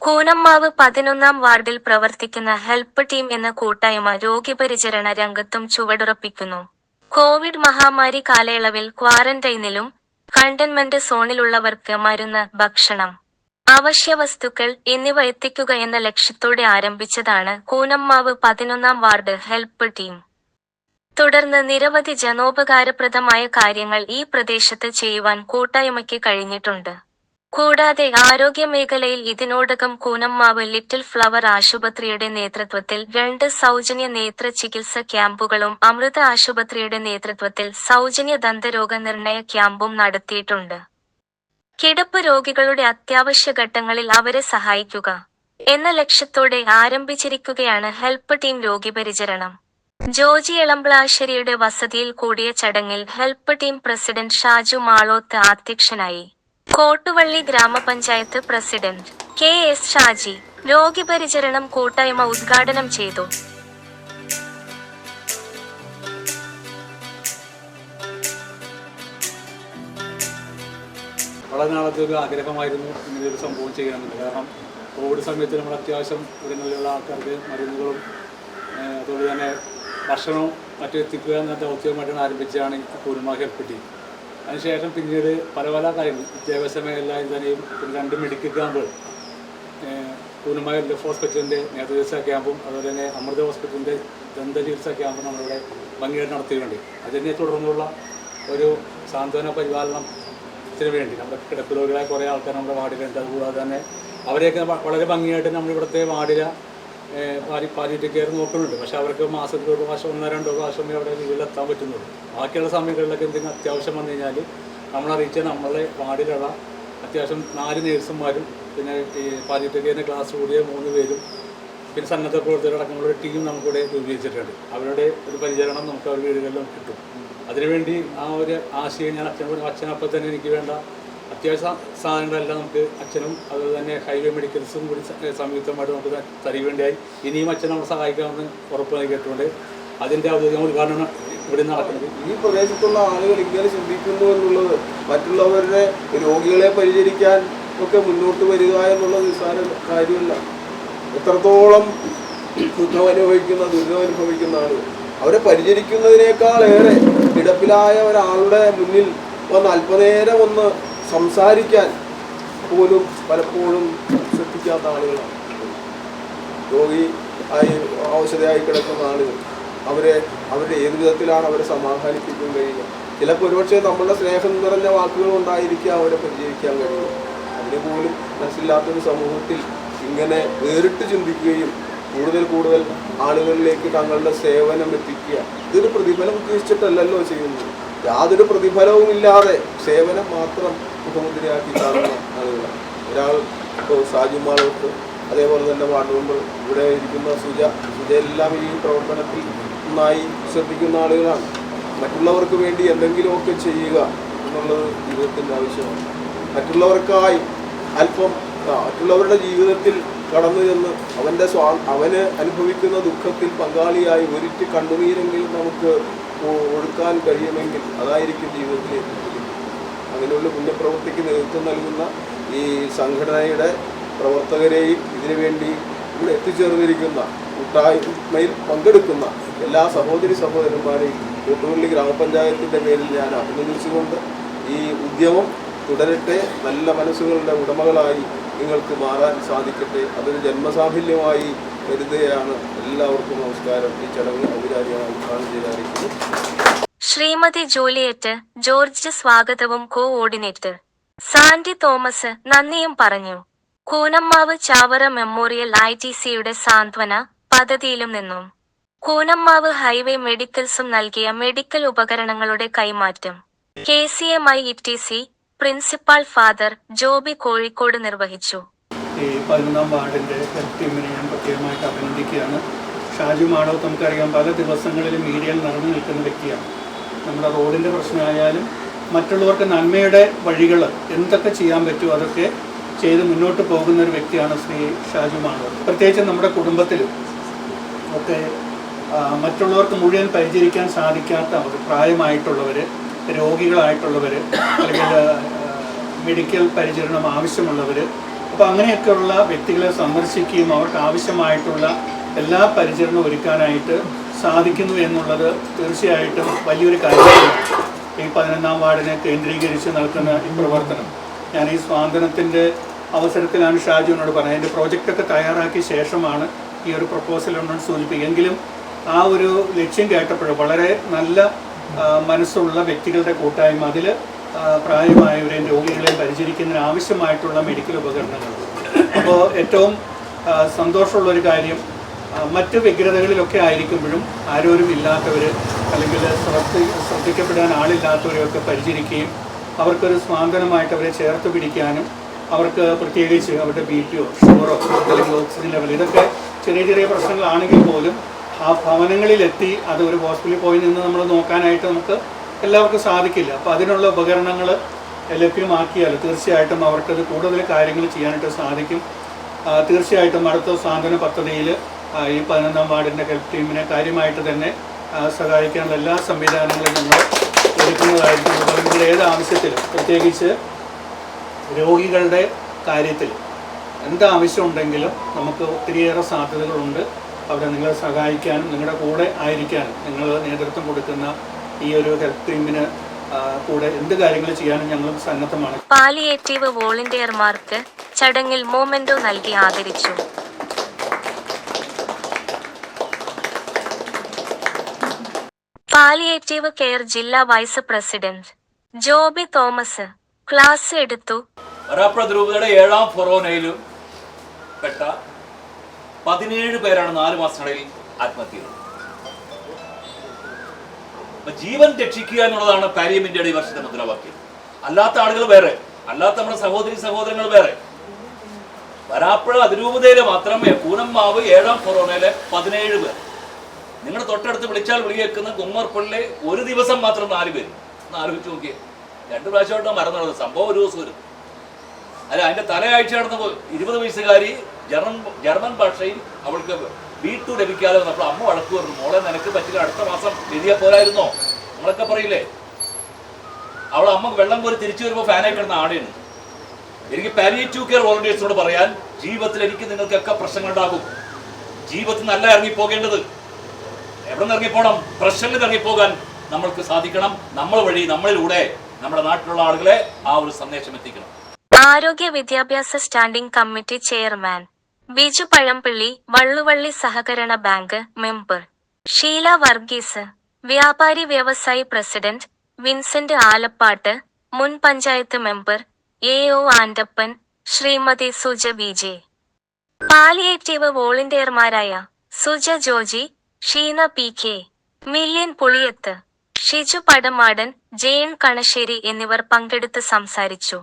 കൂനമ്മാവ് പതിനൊന്നാം വാർഡിൽ പ്രവർത്തിക്കുന്ന ഹെൽപ്പ് ടീം എന്ന കൂട്ടായ്മ രോഗിപരിചരണ രംഗത്തും ചുവടുറപ്പിക്കുന്നു. കോവിഡ് മഹാമാരി കാലയളവിൽ ക്വാറന്റൈനിലും കണ്ടെയ്ൻമെന്റ് സോണിലുള്ളവർക്ക് മരുന്ന് ഭക്ഷണം അവശ്യവസ്തുക്കൾ എന്നിവ എത്തിക്കുക എന്ന ലക്ഷ്യത്തോടെ ആരംഭിച്ചതാണ് കൂനമ്മാവ് പതിനൊന്നാം വാർഡ് ഹെൽപ്പ് ടീം. തുടർന്ന് നിരവധി ജനോപകാരപ്രദമായ കാര്യങ്ങൾ ഈ പ്രദേശത്ത് ചെയ്യുവാൻ കൂട്ടായ്മയ്ക്ക് കഴിഞ്ഞിട്ടുണ്ട്. കൂടാതെ ആരോഗ്യമേഖലയിൽ ഇതിനോടകം കൂനമ്മാവ് ലിറ്റിൽ ഫ്ലവർ ആശുപത്രിയുടെ നേതൃത്വത്തിൽ രണ്ട് സൗജന്യ നേത്ര ചികിത്സ ക്യാമ്പുകളും അമൃത ആശുപത്രിയുടെ നേതൃത്വത്തിൽ സൗജന്യ ദന്തരോഗ നിർണയ ക്യാമ്പും നടത്തിയിട്ടുണ്ട്. കിടപ്പ് രോഗികളുടെ അത്യാവശ്യ ഘട്ടങ്ങളിൽ അവരെ സഹായിക്കുക എന്ന ലക്ഷ്യത്തോടെ ആരംഭിച്ചിരിക്കുകയാണ് ഹെൽപ്പ് ടീം രോഗിപരിചരണം ജോജി എളമ്പ്ലാശ്ശേരിയുടെ വസതിയിൽ കൂടിയ ചടങ്ങിൽ help team president Shaju Maloth അധ്യക്ഷനായി. കോട്ടുവള്ളി ഗ്രാമപഞ്ചായത്ത് പ്രസിഡന്റ് കെ എസ് ഷാജി രോഗിപരിചരണം കൂട്ടായ്മ ഉദ്ഘാടനം ചെയ്തു. വളരെ നാളത്തെ ഒരു ആഗ്രഹമായിരുന്നു ഇങ്ങനെ ഒരു സംഭവം ചെയ്യണമെന്ന് കാരണം കോവിഡ് സമയത്ത് നമ്മൾ അത്യാവശ്യം ഇവിടങ്ങളിലുള്ള ആൾക്കാർക്ക് മരുന്നുകളും അതുപോലെ തന്നെ ഭക്ഷണവും മറ്റും എത്തിക്കുക എന്ന ദൗത്യവുമായിട്ടാണ് ആരംഭിച്ചതാണ് ഈ ഹെൽപ്പ് ടീം. അതിനുശേഷം പിന്നീട് പല പല കാര്യങ്ങൾ. വിദ്യാഭ്യാസ മേഖല തന്നെയും പിന്നെ രണ്ട് മെഡിക്കൽ ക്യാമ്പുകൾ പൂർണമായ എഫ് ഹോസ്പിറ്റലിന്റെ നേതൃചികിത്സാ ക്യാമ്പും അതുപോലെ തന്നെ അമൃത ഹോസ്പിറ്റലിന്റെ ദന്ത ചികിത്സാ ക്യാമ്പും നമ്മളിവിടെ ഭംഗിയായിട്ട് നടത്തിയിട്ടുണ്ട്. അതിനെ തുടർന്നുള്ള ഒരു സാന്ത്വന പരിപാലനത്തിന് വേണ്ടി. നമ്മുടെ കിടപ്പ് രോഗികളായ കുറേ ആൾക്കാർ നമ്മുടെ വാർഡിലുണ്ട്. അതുകൂടാതെ തന്നെ അവരെയൊക്കെ വളരെ ഭംഗിയായിട്ട് നമ്മളിവിടുത്തെ വാർഡിലെ പാലി പാലിയേറ്റീവ് കെയർ നോക്കുന്നുണ്ട് പക്ഷെ അവർക്ക് മാസത്തിൽ ഒരു പ്രാവശ്യം ഒന്നോ രണ്ടോ പ്രാവശ്യമേ അവിടെ വീട്ടിലെത്താൻ പറ്റുന്നുള്ളൂ. ബാക്കിയുള്ള സമയങ്ങളിലൊക്കെ എന്തെങ്കിലും അത്യാവശ്യം വന്നു കഴിഞ്ഞാൽ നമ്മളറിയിച്ച നമ്മളെ വാർഡിലുള്ള അത്യാവശ്യം നാല് നേഴ്സുമാരും പിന്നെ ഈ പാലിയേറ്റീവ് കെയറിന്റെ ക്ലാസ് കൂടിയ മൂന്ന് പേരും പിന്നെ സന്നദ്ധ പ്രവർത്തകരടക്കമുള്ള ഒരു ടീം നമുക്കിവിടെ രൂപീകരിച്ചിട്ടുണ്ട്. അവരുടെ ഒരു പരിചരണം നമുക്ക് അവർ വീടുകളിലും കിട്ടും. അതിനുവേണ്ടി ആ ഒരു ആശയം ഞാൻ അച്ഛനോട് അച്ഛനപ്പം തന്നെ എനിക്ക് വേണ്ട അത്യാവശ്യ സാധനങ്ങളെല്ലാം നമുക്ക് അച്ഛനും അതുപോലെ തന്നെ ഹൈവേ മെഡിക്കൽസും കൂടി സംയുക്തമായിട്ട് നമുക്ക് തരികേണ്ടിയായി ഇനിയും അച്ഛൻ നമ്മളെ സഹായിക്കാമെന്ന് ഉറപ്പ് നൽകിയിട്ടുണ്ട്. അതിന്റെ ഔദ്യോഗിക ഉദ്ഘാടനം ഇവിടെ നടക്കുന്നത്. ഈ പ്രദേശത്തുള്ള ആളുകൾ ഇങ്ങനെ ചിന്തിക്കുന്നു എന്നുള്ളത് മറ്റുള്ളവരുടെ രോഗികളെ പരിചരിക്കാൻ ഒക്കെ മുന്നോട്ട് വരിക എന്നുള്ളത് നിസ്സാര കാര്യമല്ല. എത്രത്തോളം ദുഃഖം അനുഭവിക്കുന്ന ദുരിതം അനുഭവിക്കുന്ന ആളുകൾ അവരെ പരിചരിക്കുന്നതിനേക്കാളേറെ കിടപ്പിലായ ഒരാളുടെ മുന്നിൽ വന്ന് അല്പനേരം ഒന്ന് സംസാരിക്കാൻ പോലും പലപ്പോഴും ശ്രദ്ധിക്കാത്ത ആളുകളാണ്. രോഗി ആയി ഔഷധയായി കിടക്കുന്ന ആളുകൾ. അവരെ അവരുടെ ഏത് വിധത്തിലാണ് അവരെ സമാധാനിപ്പിക്കാൻ കഴിയുക ചിലപ്പോൾ ഒരുപക്ഷെ നമ്മളുടെ സ്നേഹം നിറഞ്ഞ വാക്കുകൾ കൊണ്ടായിരിക്കാം അവരെ പരിചരിക്കാൻ കഴിയുക അതിന് പോലും മനസ്സില്ലാത്തൊരു സമൂഹത്തിൽ ഇങ്ങനെ വേറിട്ട് ചിന്തിക്കുകയും കൂടുതൽ കൂടുതൽ ആളുകളിലേക്ക് തങ്ങളുടെ സേവനം എത്തിക്കുക ഇതൊരു പ്രതിഫലം ഉദ്ദേശിച്ചിട്ടല്ലല്ലോ ചെയ്യുന്നത്. യാതൊരു പ്രതിഫലവും ഇല്ലാതെ സേവനം മാത്രം മുഖമുദ്രയാക്കി കാണുന്ന ആളുകളാണ്. ഒരാൾ ഇപ്പോൾ സാജു മാളോട്ട് അതേപോലെ തന്നെ വാർഡ് മെമ്പർ ഇവിടെ ഇരിക്കുന്ന സുജ സുജയെല്ലാം ഈ പ്രവർത്തനത്തിൽ നന്നായി ശ്രദ്ധിക്കുന്ന ആളുകളാണ്. മറ്റുള്ളവർക്ക് വേണ്ടി എന്തെങ്കിലുമൊക്കെ ചെയ്യുക എന്നുള്ളത് ജീവിതത്തിന്റെ ആവശ്യമാണ്. മറ്റുള്ളവർക്കായി അല്പം മറ്റുള്ളവരുടെ ജീവിതത്തിൽ കടന്നു ചെന്ന് അവന്റെ സ്വാ അവന് അനുഭവിക്കുന്ന ദുഃഖത്തിൽ പങ്കാളിയായി ഒരിറ്റ് കണ്ണുനീരെങ്കിലും നമുക്ക് ഒഴുക്കാൻ കഴിയുമെങ്കിൽ അതായിരിക്കും ജീവിതത്തിൽ അങ്ങനെയുള്ള പുണ്യപ്രവൃത്തിക്ക് നേതൃത്വം നൽകുന്ന ഈ സംഘടനയുടെ പ്രവർത്തകരെയും ഇതിനുവേണ്ടി ഇവിടെ എത്തിച്ചേർന്നിരിക്കുന്ന കൂട്ടായ്മയിൽ പങ്കെടുക്കുന്ന എല്ലാ സഹോദരി സഹോദരന്മാരെയും കൂട്ടുപള്ളി ഗ്രാമപഞ്ചായത്തിന്റെ പേരിൽ ഞാൻ അഭിനന്ദിച്ചുകൊണ്ട് ഈ ഉദ്യമം തുടരട്ടെ. നല്ല മനസ്സുകളുടെ ഉടമകളായി നിങ്ങൾക്ക് മാറാൻ സാധിക്കട്ടെ. അതൊരു ജന്മസാഫല്യമായി കരുതുകയാണ് എല്ലാവർക്കും നമസ്കാരം. ഈ ചടങ്ങ് ഔപചാരികമായി ഉദ്ഘാടനം ചെയ്തായിരിക്കുന്നു ശ്രീമതി ജൂലിയറ്റ് ജോർജ് സ്വാഗതവും കോഓർഡിനേറ്റർ സാൻഡി തോമസ് നന്ദിയും പറഞ്ഞു. Koonammavu Chavara memorial I T സിയുടെ സാന്ത്വന പദ്ധതിയിലും നിന്നും. കൂനമ്മാവ് ഹൈവേ മെഡിക്കൽസും നൽകിയ മെഡിക്കൽ ഉപകരണങ്ങളുടെ കൈമാറ്റം. K C M I E T C principal father Joby Kozhikode നിർവഹിച്ചു. ഈ പതിനൊന്നാം വാർഡിന്റെ ഹെൽത്ത് ടീമിനെ ഞാൻ പ്രത്യേകമായിട്ട് അഭിനന്ദിക്കുകയാണ്. ഷാജു മാടവ് നമുക്കറിയാം പല ദിവസങ്ങളിലും മീഡിയയിൽ നടന്നു നിൽക്കുന്ന വ്യക്തിയാണ്. നമ്മുടെ റോഡിന്റെ പ്രശ്നമായാലും മറ്റുള്ളവർക്ക് നന്മയുടെ വഴികൾ എന്തൊക്കെ ചെയ്യാൻ പറ്റുമോ അതൊക്കെ ചെയ്ത് മുന്നോട്ട് പോകുന്ന ഒരു വ്യക്തിയാണ് ശ്രീ ഷാജു മാടവ് പ്രത്യേകിച്ച് നമ്മുടെ കുടുംബത്തിലും ഒക്കെ മറ്റുള്ളവർക്ക് മുഴുവൻ പരിചരിക്കാൻ സാധിക്കാത്ത അവർ പ്രായമായിട്ടുള്ളവർ രോഗികളായിട്ടുള്ളവർ അല്ലെങ്കിൽ മെഡിക്കൽ പരിചരണം ആവശ്യമുള്ളവർ അപ്പോൾ അങ്ങനെയൊക്കെയുള്ള വ്യക്തികളെ സന്ദർശിക്കുകയും അവർക്ക് ആവശ്യമായിട്ടുള്ള എല്ലാ പരിചരണവും ഒരുക്കാനായിട്ട് സാധിക്കുന്നു എന്നുള്ളത് തീർച്ചയായിട്ടും വലിയൊരു കാര്യമാണ്. ഈ പതിനൊന്നാം വാർഡിനെ കേന്ദ്രീകരിച്ച് നടക്കുന്ന ഈ പ്രവർത്തനം. ഞാൻ ഈ സ്വാതന്ത്ര്യത്തിന്റെ അവസരത്തിലാണ് ഷാജുവിനോട് പറഞ്ഞത്. അതിന്റെ പ്രോജക്റ്റൊക്കെ തയ്യാറാക്കിയ ശേഷമാണ് ഈ ഒരു പ്രപ്പോസൽ ഉണ്ടെന്ന് സൂചിപ്പിക്കുക. എങ്കിലും ആ ഒരു ലക്ഷ്യം കേട്ടപ്പോൾ വളരെ നല്ല മനസ്സുള്ള വ്യക്തികളുടെ കൂട്ടായ്മ. അതിൽ പ്രായമായവരെയും രോഗികളെയും പരിചരിക്കുന്നതിന് ആവശ്യമായിട്ടുള്ള മെഡിക്കൽ ഉപകരണങ്ങൾ. അപ്പോൾ ഏറ്റവും സന്തോഷമുള്ള സന്തോഷമുള്ളൊരു കാര്യം മറ്റ് വ്യഗ്രതകളിലൊക്കെ ആയിരിക്കുമ്പോഴും ആരോരും ഇല്ലാത്തവർ അല്ലെങ്കിൽ ശ്രദ്ധ ശ്രദ്ധിക്കപ്പെടാൻ ആളില്ലാത്തവരെയൊക്കെ പരിചരിക്കുകയും അവർക്കൊരു സ്വാന്തനമായിട്ട് അവരെ ചേർത്ത് പിടിക്കാനും അവർക്ക് പ്രത്യേകിച്ച് അവരുടെ ബി പിയോ ഷുഗറോ അല്ലെങ്കിൽ ഓക്സിജൻ ലെവൽ ഇതൊക്കെ ചെറിയ ചെറിയ പ്രശ്നങ്ങളാണെങ്കിൽ പോലും ആ ഭവനങ്ങളിലെത്തി അത് ഒരു ഹോസ്പിറ്റലിൽ പോയി നിന്ന് നമ്മൾ നോക്കാനായിട്ട് നമുക്ക് എല്ലാവർക്കും സാധിക്കില്ല. അപ്പോൾ അതിനുള്ള ഉപകരണങ്ങൾ ലഭ്യമാക്കിയാൽ തീർച്ചയായിട്ടും അവർക്കത് കൂടുതൽ കാര്യങ്ങൾ ചെയ്യാനായിട്ട് സാധിക്കും. തീർച്ചയായിട്ടും അടുത്ത സാന്ത്വന പദ്ധതിയിൽ ഈ പതിനൊന്നാം വാർഡിന്റെ ഹെൽപ്പ് ടീമിനെ കാര്യമായിട്ട് തന്നെ സഹായിക്കാനുള്ള എല്ലാ സംവിധാനങ്ങളും നമ്മൾ ഒരുക്കുന്നതായിരിക്കും. നിങ്ങൾ ഏത് ആവശ്യത്തിലും പ്രത്യേകിച്ച് രോഗികളുടെ കാര്യത്തിൽ എന്താവശ്യമുണ്ടെങ്കിലും നമുക്ക് ഒത്തിരിയേറെ സാധ്യതകളുണ്ട്. അവിടെ നിങ്ങളെ സഹായിക്കാനും നിങ്ങളുടെ കൂടെ ആയിരിക്കാനും നിങ്ങൾ നേതൃത്വം കൊടുക്കുന്ന ഈ ഒരു ഹെൽപ്പ് ടീമിന് കൂടെ എന്ത് കാര്യങ്ങൾ ചെയ്യാനും ഞങ്ങൾ സന്നദ്ധമാണ്. പാലിയേറ്റീവ് വോളണ്ടിയർമാർക്ക് ചടങ്ങിൽ മോമെന്റോ നൽകി ആദരിച്ചു. പാലിയേറ്റീവ് കെയർ ജില്ലാ vice president Joby Thomas class എടുത്തു. വരാപ്പുഴ ദ്രൂപതയുടെ ഏഴാം ഫൊറോനയിലും പെട്ട പതിനേഴ് പേരാണ് നാല് മാസത്തിനിടയിൽ ആത്മഹത്യ ചെയ്തത് അപ്പൊ ജീവൻ രക്ഷിക്കുക എന്നുള്ളതാണ് പാരിയം ഇന്ത്യയുടെ ഈ വർഷത്തെ മുദ്രാവാക്യം. അല്ലാത്ത ആളുകൾ വേറെ. അല്ലാത്ത നമ്മുടെ സഹോദരി സഹോദരങ്ങൾ വേറെ. വരാപ്പുഴ അതിരൂപതയിലെ മാത്രമേ കൂനമ്മാവ് ഏഴാം കൊറോണയിലെ പതിനേഴ് പേർ. നിങ്ങളുടെ തൊട്ടടുത്ത് വിളിച്ചാൽ വിളിയേക്കുന്ന കുമ്മർപ്പള്ളി ഒരു ദിവസം മാത്രം നാല് പേര്. ഒന്ന് ആലോചിച്ച് നോക്കിയേ. രണ്ട് പ്രാവശ്യമായിട്ടാണ് മരം നടന്നത്. സംഭവം ഒരു ദിവസം വരും. അല്ല അതിന്റെ തലയാഴ്ച നടന്ന ഇരുപത് വയസ്സുകാരി ജർമ്മൻ ജർമ്മൻ ഭാഷയിൽ അവൾക്ക് ബി ടു ലഭിക്കാതെ വന്നപ്പോൾ അമ്മ വഴക്ക് പറഞ്ഞു. മോളെ നിനക്ക് പറ്റില്ല അടുത്ത മാസം എഴുതിയാൽ പോരായിരുന്നോ? നമ്മളൊക്കെ പറയില്ലേ? അവൾ അമ്മ വെള്ളം കോരി തിരിച്ചു വരുമ്പോൾ ഫാനായി കിടന്ന ആടെയാണ്. എനിക്ക് പാലിയേറ്റീവ് കെയർ വോളണ്ടിയേഴ്സിനോട് പറയാൻ ജീവിതത്തിൽ എനിക്ക് നിങ്ങൾക്കൊക്കെ പ്രശ്നങ്ങൾ ഉണ്ടാകും. ജീവിതത്തിൽ നല്ല ഇറങ്ങിപ്പോകേണ്ടത് എവിടെ നിന്ന് ഇറങ്ങിപ്പോണം പ്രശ്നങ്ങളിൽ ഇറങ്ങിപ്പോകാൻ നമ്മൾക്ക് സാധിക്കണം. നമ്മൾ വഴി നമ്മളിലൂടെ നമ്മുടെ നാട്ടിലുള്ള ആളുകളെ ആ ഒരു സന്ദേശം എത്തിക്കണം. ആരോഗ്യ വിദ്യാഭ്യാസ standing committee chairman Biju Pazhampally Valluvally സഹകരണ ബാങ്ക് മെമ്പർ. ഷീല വർഗീസ് വ്യാപാരി വ്യവസായി പ്രസിഡന്റ് വിൻസെന്റ് ആലപ്പാട്ട് മുൻ panchayat member A O Andappan Shrimati Suja B J. Palliative വോളണ്ടിയർമാരായ Suja Joji Sheena P K million Puliyath Shiju Padamadan Jayan Kanassery എന്നിവർ പങ്കെടുത്ത് സംസാരിച്ചു.